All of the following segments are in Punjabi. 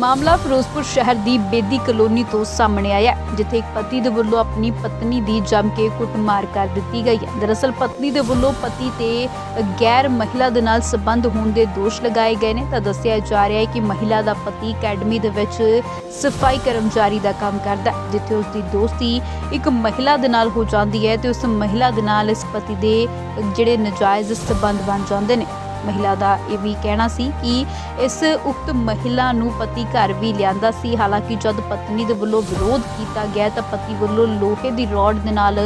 ਮਾਮਲਾ ਫਿਰੋਜ਼ਪੁਰ ਸ਼ਹਿਰ ਦੀ ਬੇਦੀ ਕਲੋਨੀ ਤੋਂ ਸਾਹਮਣੇ ਆਇਆ ਜਿੱਥੇ ਇੱਕ ਪਤੀ ਦੇ ਵੱਲੋਂ ਆਪਣੀ ਪਤਨੀ ਦੀ ਜੰਮ ਕੇ ਕੁੱਟਮਾਰ ਕਰ ਦਿੱਤੀ ਗਈ ਹੈ। ਦਰਅਸਲ ਪਤਨੀ ਦੇ ਵੱਲੋਂ ਪਤੀ ਤੇ ਗੈਰ ਮਹਿਲਾ ਦੇ ਨਾਲ ਸੰਬੰਧ ਹੋਣ ਦੇ ਦੋਸ਼ ਲਗਾਏ ਗਏ ਨੇ। ਤਾਂ ਦੱਸਿਆ ਜਾ ਰਿਹਾ ਹੈ ਕਿ ਮਹਿਲਾ ਦਾ ਪਤੀ ਅਕੈਡਮੀ ਦੇ ਵਿੱਚ ਸਫ਼ਾਈ ਕਰਮਚਾਰੀ ਦਾ ਕੰਮ ਕਰਦਾ ਹੈ, ਜਿੱਥੇ ਉਸ ਦੀ ਦੋਸਤੀ ਇੱਕ ਮਹਿਲਾ ਦੇ ਨਾਲ ਹੋ ਜਾਂਦੀ ਹੈ ਤੇ ਉਸ ਮਹਿਲਾ ਦੇ ਨਾਲ ਇਸ ਪਤੀ ਦੇ ਜਿਹੜੇ ਨਜਾਇਜ਼ ਸਬੰਧ ਬਣ ਜਾਂਦੇ ਨੇ। ਮਹਿਲਾ ਦਾ ਇਹ ਵੀ ਕਹਿਣਾ ਸੀ ਕਿ ਇਸ ਉਕਤ ਮਹਿਲਾ ਨੂੰ ਪਤੀ ਘਰ ਵੀ ਲਿਆਂਦਾ ਸੀ। ਹਾਲਾਂਕਿ ਜਦ ਪਤਨੀ ਦੇ ਵੱਲੋਂ ਵਿਰੋਧ ਕੀਤਾ ਗਿਆ ਤਾਂ ਪਤੀ ਵੱਲੋਂ ਲੋਹੇ ਦੀ ਰੋਡ ਦੇ ਨਾਲ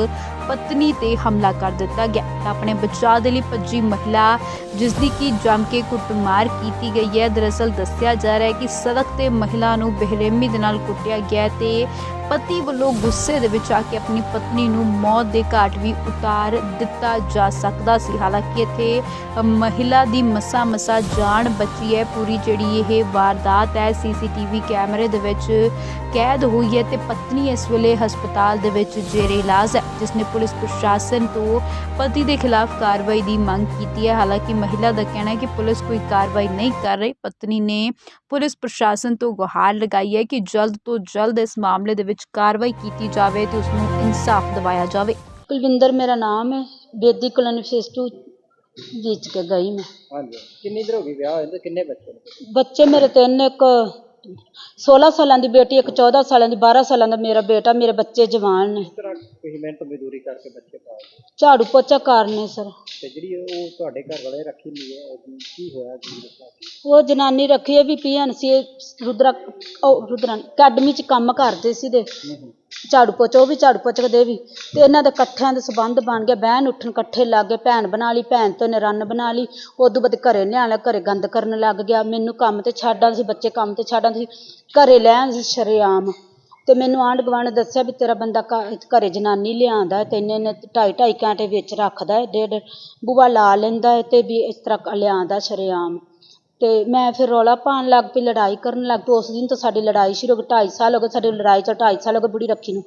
ਪਤਨੀ ਤੇ ਹਮਲਾ ਕਰ ਦਿੱਤਾ ਗਿਆ। ਤਾਂ ਆਪਣੇ ਬਚਾਅ ਦੇ ਲਈ ਭੱਜੀ ਮਹਿਲਾ ਜਿਸ ਦੀ ਕਿ ਜੰਮ ਕੇ ਕੁੱਟਮਾਰ ਕੀਤੀ ਗਈ ਹੈ। ਦਰਅਸਲ ਦੱਸਿਆ ਜਾ ਰਿਹਾ ਹੈ ਕਿ ਸੜਕ ਤੇ ਮਹਿਲਾ ਨੂੰ ਬੇਰਹਿਮੀ ਦੇ ਨਾਲ ਕੁੱਟਿਆ ਗਿਆ ਤੇ ਪਤੀ ਵੱਲੋਂ ਗੁੱਸੇ ਦੇ ਵਿੱਚ ਆ ਕੇ ਆਪਣੀ ਪਤਨੀ ਨੂੰ ਮੌਤ ਦੇ ਘਾਟ ਵੀ ਉਤਾਰ ਦਿੱਤਾ ਜਾ ਸਕਦਾ ਸੀ। ਹਾਲਾਂਕਿ ਇੱਥੇ ਮਹਿਲਾ ਦੀ ਮਸਾ ਮਸਾ ਜਾਨ ਬਚੀ ਹੈ। ਪੂਰੀ ਜਿਹੜੀ ਇਹ ਵਾਰਦਾਤ ਹੈ, ਸੀਸੀਟੀਵੀ ਕੈਮਰੇ ਦੇ ਵਿੱਚ ਕੈਦ ਹੋਈ ਹੈ ਤੇ ਪਤਨੀ ਇਸ ਵੇਲੇ ਹਸਪਤਾਲ ਦੇ ਵਿੱਚ ਜੇਰੇ ਇਲਾਜ ਹੈ, ਜਿਸ ਨੇ ਪੁਲਿਸ ਪ੍ਰਸ਼ਾਸਨ ਤੋਂ ਪਤੀ ਦੇ ਖਿਲਾਫ ਕਾਰਵਾਈ ਦੀ ਮੰਗ ਕੀਤੀ ਹੈ। ਹਾਲਾਂਕਿ ਮਹਿਲਾ ਦਾ ਕਹਿਣਾ ਹੈ ਕਿ ਪੁਲਿਸ ਕੋਈ ਕਾਰਵਾਈ ਨਹੀਂ ਕਰ ਰਹੀ। ਪਤਨੀ ਨੇ ਪੁਲਿਸ ਪ੍ਰਸ਼ਾਸਨ ਤੋਂ ਗੁਹਾਰ ਲਗਾਈ ਹੈ ਕਿ ਜਲਦ ਤੋਂ ਜਲਦ ਇਸ ਮਾਮਲੇ ਦੇ ਵਿੱਚ ਕਾਰਵਾਈ ਕੀਤੀ ਜਾਵੇ ਤੇ ਉਸ ਨੂੰ ਇਨਸਾਫ ਦਿਵਾਇਆ ਜਾਵੇ। ਕੁਲਵਿੰਦਰ ਮੇਰਾ ਨਾਮ ਹੈ। ਬੇਦੀ ਕਲੋਨੀ ਫੇਸ ਟੂ ਵੇਚ ਕੇ ਗਈ ਮੈਂ। ਹਾਂਜੀ। ਕਿੰਨੀ ਦੇਰ ਹੋ ਗਈ ਵਿਆਹ ਹੋਏ ਤੇ ਕਿੰਨੇ ਬੱਚੇ ਨੇ? ਬੱਚੇ ਮੇਰੇ ਤਿੰਨ ਇੱਕ 16 ਸਾਲਾਂ ਦੀ ਬੇਟੀ ਇੱਕ 14 ਸਾਲਾਂ ਦੀ 12 ਸਾਲਾਂ ਦਾ ਮੇਰਾ ਬੇਟਾ ਮੇਰੇ ਬੱਚੇ ਜਵਾਨ ਨੇ। ਕਿਸ ਤਰ੍ਹਾਂ ਤੁਸੀਂ ਮਿਹਨਤ ਮਜ਼ਦੂਰੀ ਕਰਕੇ ਬੱਚੇ ਪਾਲਦੇ ਝਾੜੂ ਪੋਚਾ ਕਰਨੇ ਸਰ। ਤੇ ਜਿਹੜੀ ਉਹ ਤੁਹਾਡੇ ਘਰ ਵਾਲੇ ਰੱਖੀ ਨਹੀਂ ਹੈ ਉਹ ਕੀ ਹੋਇਆ ਕੀ ਦੱਸਿਆ ਉਹ ਜਨਾਨੀ ਰੱਖੀ ਹੈ ਵੀ ਪੀਐਨਸੀ ਰੁਦਰਾ ਉਹ ਰੁਦਰਾ ਅਕੈਡਮੀ ਚ ਕੰਮ ਕਰਦੇ ਸੀ ਦੇ ਝਾੜੂ ਪੋਚਾ ਉਹ ਵੀ ਝਾੜੂ ਪੋਚਕਦੇ ਵੀ। ਤੇ ਇਹਨਾਂ ਦੇ ਇਕੱਠਿਆਂ ਦਾ ਸੰਬੰਧ ਬਣ ਗਿਆ ਬਹਿਣ, ਉੱਠਣ ਇਕੱਠੇ ਲੱਗ ਗਏ। ਭੈਣ ਬਣਾ ਲਈ, ਭੈਣ ਤੋਂ ਨੇ ਰੰਨ ਬਣਾ ਲਈ। ਉਦੋਂ ਬਾਅਦ ਘਰੇ ਲਿਆਣ ਘਰੇ ਗੰਦ ਕਰਨ ਲੱਗ ਗਿਆ। ਮੈਨੂੰ ਕੰਮ ਤੇ ਛੱਡਾਂ ਸੀ, ਬੱਚੇ ਕੰਮ ਤੇ ਛੱਡਾਂ ਸੀ। ਘਰੇ ਲੈਣ ਸੀ ਸ਼ਰੇਆਮ। ਤੇ ਮੈਨੂੰ ਆਂਢ ਗੁਆਂਢ ਦੱਸਿਆ ਵੀ ਤੇਰਾ ਬੰਦਾ ਘ- ਘਰੇ ਜਨਾਨੀ ਲਿਆਂਦਾ ਤੇ ਇੰਨੇ ਨੇ ਢਾਈ ਢਾਈ ਘੰਟੇ ਵਿੱਚ ਰੱਖਦਾ ਹੈ, ਡੇਢ। ਬੂਆ ਲਾ ਲੈਂਦਾ ਹੈ ਤੇ ਵੀ ਇਸ ਤਰ੍ਹਾਂ ਲਿਆਂਦਾ ਸ਼ਰੇਆਮ। ਅਤੇ ਮੈਂ ਫਿਰ ਰੌਲਾ ਪਾਉਣ ਲੱਗ ਪਈ, ਲੜਾਈ ਕਰਨ ਲੱਗ ਪਈ। ਉਸ ਦਿਨ ਤੋਂ ਸਾਡੀ ਲੜਾਈ ਸ਼ੁਰੂ ਹੋ ਗਈ, ਢਾਈ ਸਾਲ ਹੋ ਗਏ ਸਾਡੀ ਲੜਾਈ ਚ, ਢਾਈ ਸਾਲ ਹੋ ਗਏ ਬੁੜੀ ਰੱਖੀ ਨੂੰ।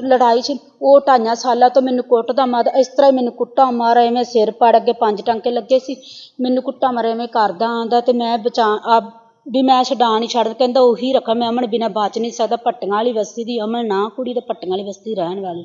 ਲੜਾਈ ਚ ਉਹ ਢਾਈਆਂ ਸਾਲਾਂ ਤੋਂ ਮੈਨੂੰ ਕੁੱਟਦਾ ਮਾਰ ਇਸ ਤਰ੍ਹਾਂ ਹੀ ਮੈਨੂੰ ਕੁੱਟਾ ਮਾਰ ਐਵੇਂ ਸਿਰ ਪੜ ਅੱਗੇ ਪੰਜ ਟਾਂਕੇ ਲੱਗੇ ਸੀ। ਮੈਨੂੰ ਕੁੱਟਾ ਮਾਰ ਐਵੇਂ ਕਰਦਾ ਆਂਦਾ ਅਤੇ ਮੈਂ ਬਚਾ, ਆਪ ਵੀ ਮੈਂ ਛਡਾ ਨਹੀਂ ਛੱਡ ਕਹਿੰਦਾ ਉਹੀ ਰੱਖਾਂ, ਮੈਂ ਅਮਨ ਬਿਨਾਂ ਬਚ ਨਹੀਂ ਸਕਦਾ, ਪੱਟੀਆਂ ਵਾਲੀ ਬਸਤੀ ਦੀ, ਅਮਨ ਨਾ ਕੁੜੀ ਤੇ ਪੱਟੀਆਂ ਵਾਲੀ ਬਸਤੀ ਰਹਿਣ ਵਾਲੀ।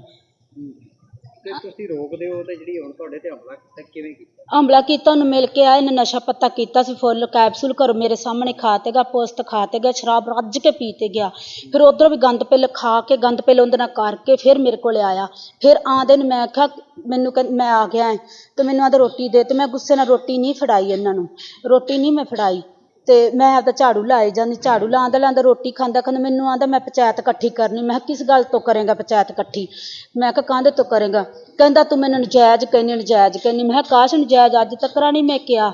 ਤੇ ਤੁਸੀਂ ਰੋਕਦੇ ਹੋ ਤੇ ਜਿਹੜੀ ਹੁਣ ਤੁਹਾਡੇ ਤੇ ਹਮਲਾ ਕੀਤਾ ਕਿਵੇਂ ਕੀਤਾ? ਹਮਲਾ ਕੀਤਾ ਉਹਨੂੰ ਮਿਲ ਕੇ ਆਏ ਨੇ ਨਸ਼ਾ ਪੱਤਾ ਕੀਤਾ ਸੀ ਫੁੱਲ ਕੈਪਸੂਲ ਘਰੋਂ ਮੇਰੇ ਸਾਹਮਣੇ ਖਾ ਤੇ ਗਿਆ ਪੋਸਟ ਖਾ ਤੇ ਗਿਆ ਸ਼ਰਾਬ ਰੱਜ ਕੇ ਪੀ ਤੇ ਗਿਆ। ਫਿਰ ਉਧਰੋਂ ਵੀ ਗੰਦ ਪਹਿਲੇ ਖਾ ਕੇ ਗੰਦ ਪਹਿਲੇ ਉਹਦੇ ਨਾਲ ਕਰਕੇ ਫਿਰ ਮੇਰੇ ਕੋਲ ਆਇਆ। ਫਿਰ ਆਂਦੇ ਨੇ ਮੈਂ ਆਖਿਆ ਮੈਨੂੰ ਕਹਿੰ- ਮੈਂ ਆ ਗਿਆ ਹੈ ਤੇ ਮੈਨੂੰ ਆਂਦਾ ਰੋਟੀ ਦੇ ਤੇ ਮੈਂ ਗੁੱਸੇ ਨਾਲ ਰੋਟੀ ਨਹੀਂ ਫੜਾਈ ਇਹਨਾਂ ਨੂੰ। ਰੋਟੀ ਨਹੀਂ ਮੈਂ ਫੜਾਈ। ਤੇ ਮੈਂ ਆਪਦਾ ਝਾੜੂ ਲਾਏ ਜਾਂਦੀ, ਝਾੜੂ ਲਾਉਂਦਾ ਲਾਉਂਦਾ ਰੋਟੀ ਖਾਂਦਾ ਖਾਂਦਾ ਮੈਨੂੰ ਆਂਦਾ ਮੈਂ ਪੰਚਾਇਤ ਇਕੱਠੀ ਕਰਨੀ, ਮੈਂ ਕਿਹਾ ਕਿਸ ਗੱਲ ਤੋਂ ਕਰੇਗਾ ਪੰਚਾਇਤ ਇਕੱਠੀ? ਮੈਂ ਕਿਹਾ ਕਾਹਦੇ ਤੋਂ ਕਰੇਗਾ? ਕਹਿੰਦਾ ਤੂੰ ਮੈਨੂੰ ਨਜਾਇਜ਼ ਕਹਿੰਦੀ ਨਜਾਇਜ਼ ਕਹਿੰਦੀ। ਮੈਂ ਕਿਹਾ ਕਾਸ਼ ਨਜਾਇਜ਼ ਅੱਜ ਤੱਕ ਨਹੀਂ ਮੈਂ ਕਿਹਾ।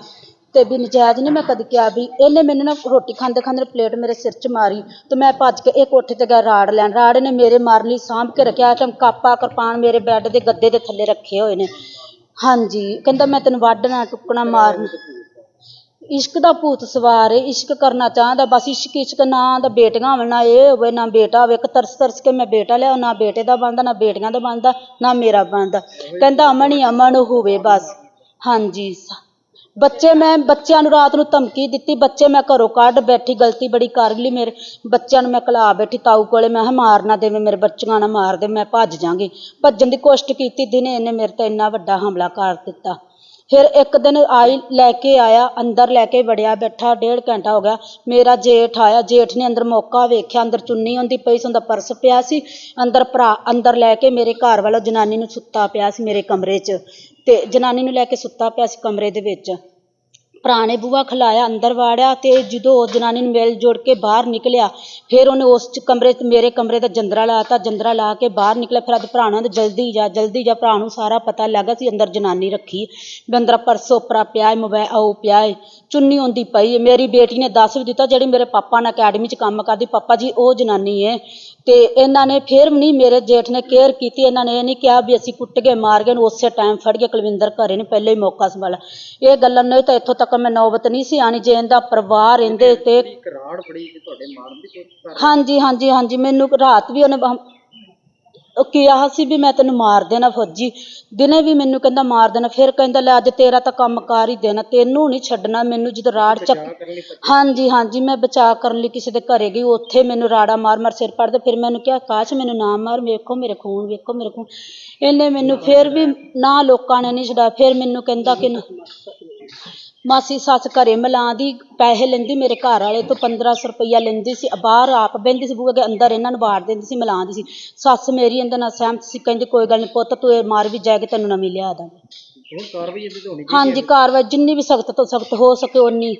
ਤੇ ਵੀ ਨਜਾਇਜ਼ ਨਹੀਂ ਮੈਂ ਕਦੇ ਕਿਹਾ ਵੀ ਇਹਨੇ ਮੈਨੂੰ ਨਾ ਰੋਟੀ ਖਾਂਦੇ ਖਾਂਦੇ ਪਲੇਟ ਮੇਰੇ ਸਿਰ 'ਚ ਮਾਰੀ ਤੇ ਮੈਂ ਭੱਜ ਕੇ ਇਹ ਕੋਠੇ ਤੇ ਗਿਆ ਰਾੜ ਲੈਣ। ਰਾੜ ਨੇ ਮੇਰੇ ਮਾਰ ਲਈ, ਸਾਂਭ ਕੇ ਰੱਖਿਆ ਟਮ ਕਾਪਾ ਕਿਰਪਾਨ ਮੇਰੇ ਬੈੱਡ ਦੇ ਗੱਦੇ ਦੇ ਥੱਲੇ ਰੱਖੇ ਹੋਏ ਨੇ। ਹਾਂਜੀ, ਕਹਿੰਦਾ ਮੈਂ ਤੈਨੂੰ ਵੱਢਣਾ, ਟੁੱਕਣਾ, ਮਾਰਨਾ। ਇਸ਼ਕ ਦਾ ਭੂਤ ਸਵਾਰ ਏ, ਇਸ਼ਕ ਕਰਨਾ ਚਾਹੁੰਦਾ, ਬਸ ਇਸ਼ਕ ਇਸ਼ਕ ਨਾ ਦਾ ਬੇਟੀਆਂ ਹੋਵੇ ਨਾ ਇਹ ਹੋਵੇ ਨਾ ਬੇਟਾ ਹੋਵੇ, ਇੱਕ ਤਰਸ ਤਰਸ ਕੇ ਮੈਂ ਬੇਟਾ ਲਿਆ ਨਾ ਬੇਟੇ ਦਾ ਬਣਦਾ, ਨਾ ਬੇਟੀਆਂ ਦਾ ਬਣਦਾ, ਨਾ ਮੇਰਾ ਬਣਦਾ। ਕਹਿੰਦਾ ਅਮਨ ਹੀ ਅਮਨ ਹੋਵੇ ਬਸ। ਹਾਂਜੀ ਬੱਚੇ ਮੈਂ ਬੱਚਿਆਂ ਨੂੰ ਰਾਤ ਨੂੰ ਧਮਕੀ ਦਿੱਤੀ, ਬੱਚੇ ਮੈਂ ਘਰੋਂ ਕੱਢ ਬੈਠੀ, ਗਲਤੀ ਬੜੀ ਕਰ ਲਈ ਮੇਰੇ। ਬੱਚਿਆਂ ਨੂੰ ਮੈਂ ਕਲਾ ਬੈਠੀ, ਤਾਊ ਕੋਲੇ ਮੈਂ ਕਿਹਾ ਮਾਰ ਨਾ ਦੇਵੇ ਮੇਰੇ ਬੱਚਿਆਂ ਨਾ ਮਾਰ ਦੇ, ਮੈਂ ਭੱਜ ਜਾਾਂਗੀ। ਭੱਜਣ ਦੀ ਕੋਸ਼ਿਸ਼ ਕੀਤੀ, ਦਿਨੇ ਇਹਨੇ ਮੇਰੇ ਤੇ ਇੰਨਾ ਵੱਡਾ ਹਮਲਾ ਕਰ ਦਿੱਤਾ। ਫਿਰ ਇੱਕ ਦਿਨ ਆਈ, ਲੈ ਕੇ ਆਇਆ, ਅੰਦਰ ਲੈ ਕੇ ਵੜਿਆ, ਬੈਠਾ, ਡੇਢ ਘੰਟਾ ਹੋ ਗਿਆ। ਮੇਰਾ ਜੇਠ ਆਇਆ, ਜੇਠ ਨੇ ਅੰਦਰ ਮੌਕਾ ਵੇਖਿਆ, ਅੰਦਰ ਚੁੰਨੀ ਹੁੰਦੀ ਪਈ ਸੀ, ਉਹਦਾ ਪਰਸ ਪਿਆ ਸੀ। ਅੰਦਰ ਭਰਾ, ਅੰਦਰ ਲੈ ਕੇ ਮੇਰੇ ਘਰ ਵਾਲਾ ਜਨਾਨੀ ਨੂੰ ਸੁੱਤਾ ਪਿਆ ਸੀ ਮੇਰੇ ਕਮਰੇ 'ਚ। ਤੇ ਜਨਾਨੀ ਨੂੰ ਲੈ ਕੇ ਸੁੱਤਾ ਪਿਆ ਸੀ ਕਮਰੇ ਦੇ ਵਿੱਚ। ਭਰਾ ਨੇ ਬੂਹਾ ਖਿਲਾਇਆ, ਅੰਦਰ ਵਾੜਿਆ ਤੇ ਜਦੋਂ ਉਹ ਜਨਾਨੀ ਨੂੰ ਮਿਲ ਜੋੜ ਕੇ ਬਾਹਰ ਨਿਕਲਿਆ, ਫਿਰ ਉਹਨੇ ਉਸ 'ਚ ਕਮਰੇ 'ਚ, ਮੇਰੇ ਕਮਰੇ ਦਾ ਜੰਦਰਾ ਲਾਤਾ, ਜੰਦਰਾ ਲਾ ਕੇ ਬਾਹਰ ਨਿਕਲਿਆ, ਫਿਰ ਅੱਜ ਭਰਾ ਨੂੰ ਜਲਦੀ ਜਾ ਜਲਦੀ ਜਾ ਭਰਾ ਨੂੰ ਸਾਰਾ ਪਤਾ ਲੱਗਾ ਸੀ ਅੰਦਰ ਜਨਾਨੀ ਰੱਖੀ, ਵੀ ਅੰਦਰ ਪਰਸ ਓਪਰਾ ਪਿਆ ਹੈ ਮੋਬਾਈਲ ਉਹ ਪਿਆ ਹੈ ਚੁੰਨੀ ਹੁੰਦੀ ਪਈ ਹੈ ਮੇਰੀ ਬੇਟੀ ਨੇ ਦੱਸ ਵੀ ਦਿੱਤਾ, ਜਿਹੜੀ ਮੇਰੇ ਪਾਪਾ ਨਾਲ ਅਕੈਡਮੀ 'ਚ ਕੰਮ ਕਰਦੀ, ਪਾਪਾ ਜੀ ਉਹ ਜਨਾਨੀ ਹੈ ਤੇ ਇਹਨਾਂ ਨੇ ਫਿਰ ਵੀ ਨਹੀਂ ਮੇਰੇ ਜੇਠ ਨੇ ਕੇਅਰ ਕੀਤੀ, ਇਹਨਾਂ ਨੇ ਇਹ ਨਹੀਂ ਕਿਹਾ ਵੀ ਅਸੀਂ ਕੁੱਟ ਕੇ ਮਾਰ ਗਏ, ਉਹਨੂੰ ਉਸੇ ਟਾਈਮ ਫੜ ਕੇ ਕੁਲਵਿੰਦਰ ਘਰੇ ਨੇ, ਪਹਿਲੇ ਹੀ ਮੌਕਾ ਸੰਭਾਲਿਆ। ਇਹ ਗੱਲਾਂ ਨਹੀਂ ਤਾਂ ਇੱਥੋਂ ਤੱਕ ਮੈਂ ਨੌਬਤ ਨਹੀਂ ਸੀ ਆਣੀ ਜੇ ਇਹਦਾ ਪਰਿਵਾਰ ਇਹਦੇ ਤੇ ਇੱਕ ਰਾੜ ਫੜੀ ਤੇ ਤੁਹਾਡੇ ਮਾਰਨ ਦੀ ਕੋਸ਼ਿਸ਼ ਕਰ ਹਾਂਜੀ ਹਾਂਜੀ ਹਾਂਜੀ ਮੈਨੂੰ ਰਾਤ ਵੀ ਉਹਨੇ ਉਹ ਕਿਹਾ ਸੀ ਵੀ ਮੈਂ ਤੈਨੂੰ ਮਾਰ ਦੇਣਾ ਫੌਜੀ। ਦਿਨੇ ਵੀ ਮੈਨੂੰ ਕਹਿੰਦਾ ਮਾਰ ਦੇਣਾ ਫਿਰ ਕਹਿੰਦਾ ਲੈ ਅੱਜ ਤੇਰਾ ਤਾਂ ਕੰਮ ਕਾਰ ਹੀ ਦੇਣਾ ਤੈਨੂੰ ਨਹੀਂ ਛੱਡਣਾ ਮੈਨੂੰ ਜਦੋਂ ਰਾੜ ਚੱਕ ਬਚਾਅ ਕਰਨ ਲਈ ਭੱਜੇ। ਹਾਂਜੀ ਹਾਂਜੀ ਮੈਂ ਬਚਾਅ ਕਰਨ ਲਈ ਕਿਸੇ ਦੇ ਘਰੇ ਗਈ ਉੱਥੇ ਮੈਨੂੰ ਰਾੜਾ ਮਾਰ ਮਾਰ ਸਿਰ ਪੜਦੇ ਫਿਰ ਮੈਨੂੰ ਕਿਹਾ ਕਾਸ਼ ਮੈਨੂੰ ਨਾ ਮਾਰ ਵੇਖੋ ਮੇਰੇ ਖੂਨ ਵੇਖੋ ਮੇਰੇ ਖੂਨ। ਇਹਨੇ ਮੈਨੂੰ ਫਿਰ ਵੀ ਨਾ ਲੋਕਾਂ ਨੇ ਨਹੀਂ ਛਡਾ ਫਿਰ ਮੈਨੂੰ ਕਹਿੰਦਾ ਕਿ ਮਾਸੀ ਸੱਸ ਘਰੇ ਮਿਲਾਂ ਦੀ ਪੈਸੇ ਲੈਂਦੀ ਮੇਰੇ ਘਰ ਵਾਲੇ ਤੋਂ 1500 ਰੁਪਈਆ ਲੈਂਦੀ ਸੀ ਬਾਹਰ ਆਪ ਬਹਿੰਦੀ ਸੀ ਬੂਹੇ ਦੇ ਅੰਦਰ ਇਹਨਾਂ ਨੂੰ ਵਾੜ ਦਿੰਦੀ ਸੀ ਮਿਲਾਂ ਦੀ ਸੀ। ਸੱਸ ਮੇਰੀ ਇਹਦੇ ਨਾਲ ਸਹਿਮਤ ਸੀ ਕਹਿੰਦੀ ਕੋਈ ਗੱਲ ਨਹੀਂ ਪੁੱਤ ਤੂੰ ਇਹ ਮਾਰ ਵੀ ਜਾਏਗੀ ਤੈਨੂੰ ਨਵੀਂ ਲਿਆ ਦਾਂਗੇ। ਹੁਣ ਕਾਰਵਾਈ ਇਹਦੀ ਤੇ ਹੋਣੀ ਚਾਹੀਦੀ ਹਾਂਜੀ ਕਾਰਵਾਈ ਜਿੰਨੀ ਵੀ ਸਖਤ ਤੋਂ ਸਖਤ ਹੋ ਸਕੇ ਓਨੀ